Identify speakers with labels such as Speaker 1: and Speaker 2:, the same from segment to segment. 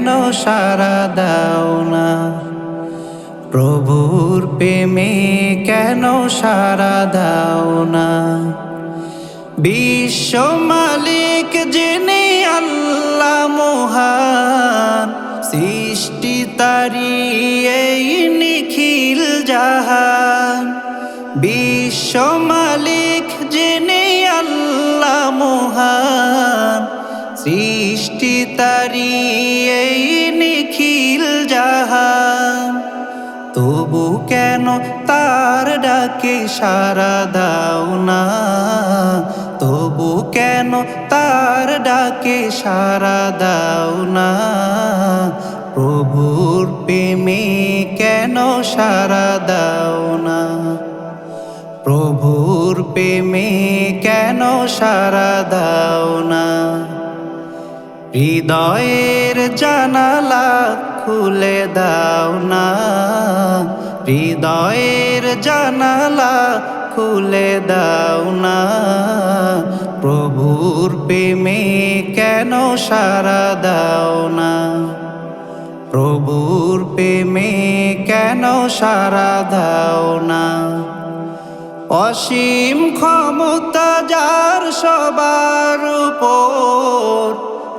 Speaker 1: কেন সারা দাও না? প্রভুর প্রেমে কেন সারা দাও না? বিশ্ব মালিক জেনে আল্লাহ মহান, সৃষ্টি তারি এই নিখিল জাহান। বিশ্ব মালিক জেনে আল্লাহ মহান সৃষ্টি তারি এই নিখিল জাহান। তবু কেন তার ডাকে সারা দাও না? তবু কেন তার ডাকে সারা দাও না? প্রভুর প্রেমে কেন সারা দাও না? প্রভুর প্রেমে কেন সারা দাও না? হৃদয়ের জানালা খুলে দাও না। হৃদয়ের জানালা খুলে দাও না। প্রভুর প্রেমে কেন সারা দাও না? প্রভুর প্রেমে কেন সারা দাও না? অসীম ক্ষমতা যার সবার উপর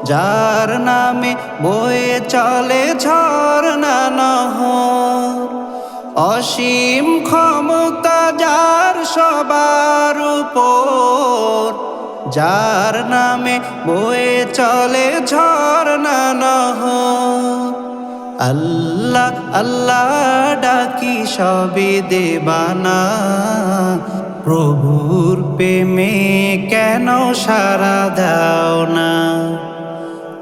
Speaker 1: যার নামে বয়ে চলে ঝর্ণা নহর। অসীম ক্ষমতা যার সবার উপর। যার নামে বয়ে চলে ঝর্ণা নহর। আল্লাহ আল্লাহ ডাকি সবে দেবানা। প্রভুর প্রেমে কেন সারা দাও না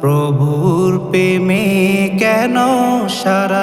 Speaker 1: প্রভুর প্রেমে কেন সারা